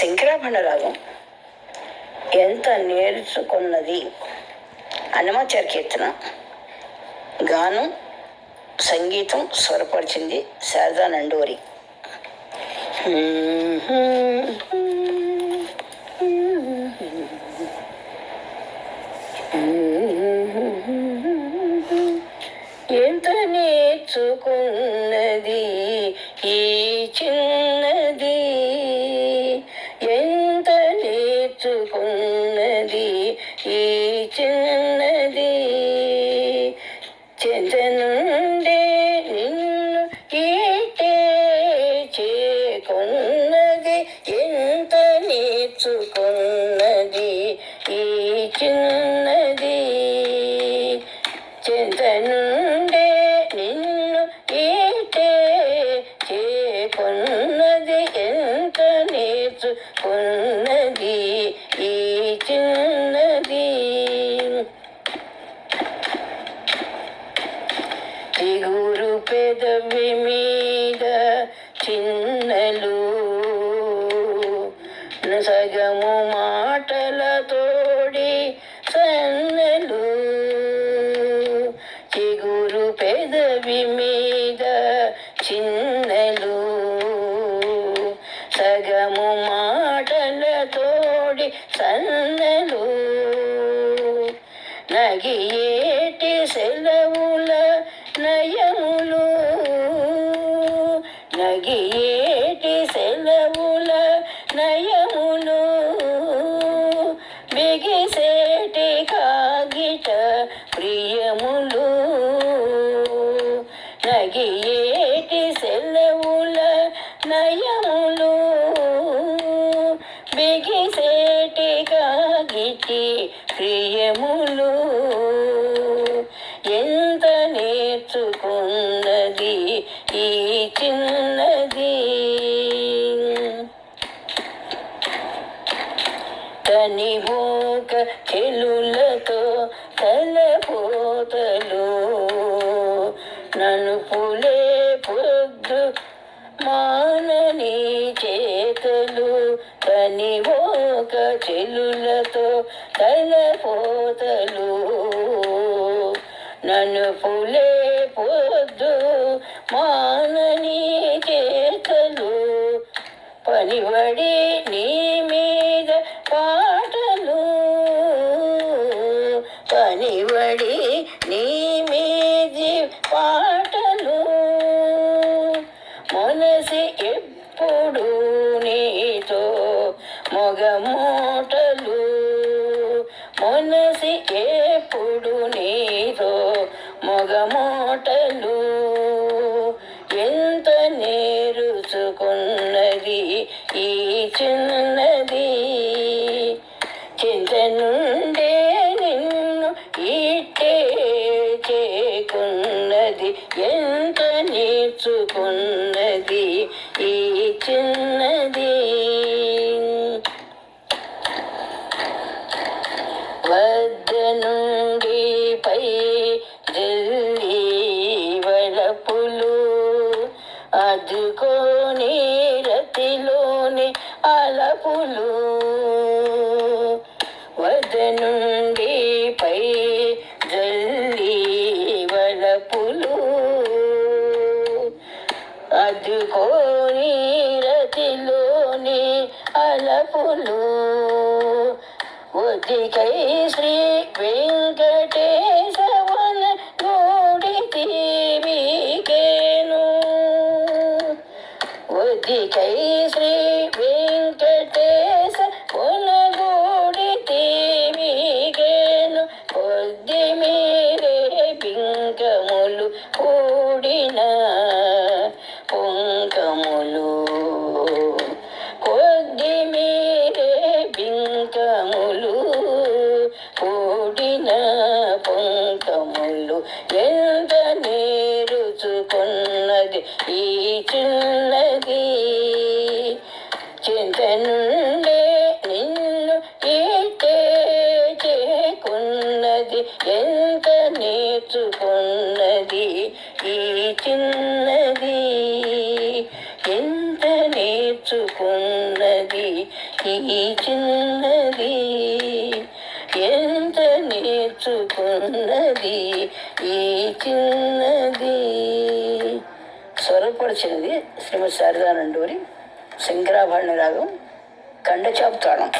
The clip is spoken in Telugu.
శంకరాభరణ రాగం ఎంత నేర్చుకున్నది? అన్నమాచార్య కీర్తన గానం సంగీతం స్వరపరిచింది శారదా నండూరి. ఎంత నేర్చుకున్నది? ఈ చిన్నది చిన్నది చెంతనుండే నిన్ను ఈటే చేకున్నది ఎంత నేర్చుకున్నది ఈ చిన్నది. చిగురు పెదవి మీద చిన్నలు జగము మాటల తోడి సన్నలు నగియేటి సెలవుల నయములు నగియేటి సెలవుల నయములు బిగిసేటి కాగిట ప్రియ బిగిసేటిగా కాగిటి ప్రియములు. ఎంత నేర్చుకున్నది ఈ చిన్నది? కనివోక చెలులతో తలపోతలు. నన్ను పులే పొద్దు మా కనివోక చెలులతో తలపోతలు. నన్ను పులే పొద్దు మానని చేతలు. పనివడి నీ మీద పాటలు. పనివడి మొగమూటలు మనసి ఎప్పుడు నీరో మొగమూటలు. ఎంత నేరుచుకున్నది ఈ చిన్నది? చింత నుండే నిన్ను ఇట్టే చేకున్నది. ఎంత నేర్చుకున్నది అదుకోని రతిలోని అలపులు. వదనుండి నుండి పై జల్లి వలపులు. అదుకోని రతిలోని అలపులు. ఉదికై శ్రీ వెంకటే శ్రీకై శ్రీ వెంకటేశ వనగోడి తీవికేను కొద్ది మీరే పింకములు కూడిన పుంకములు. కొద్ది మీరే పింకములు కూడిన పుంకములు ఎంత నేరుచుకున్నది ఈ చిన్నది చింత నుండే నిన్ను ఈటే చేకున్నది. ఎంత నేర్చుకున్నది ఈ చిన్నది? ఎంత నేర్చుకున్నది ఈ చిన్నది? ఎంత నేర్చుకున్నది ఈ చిన్న స్వరపరిచినది శ్రీమతి శారదానండూరి శంకరాభరణ రాగం కండచాపు తాళం.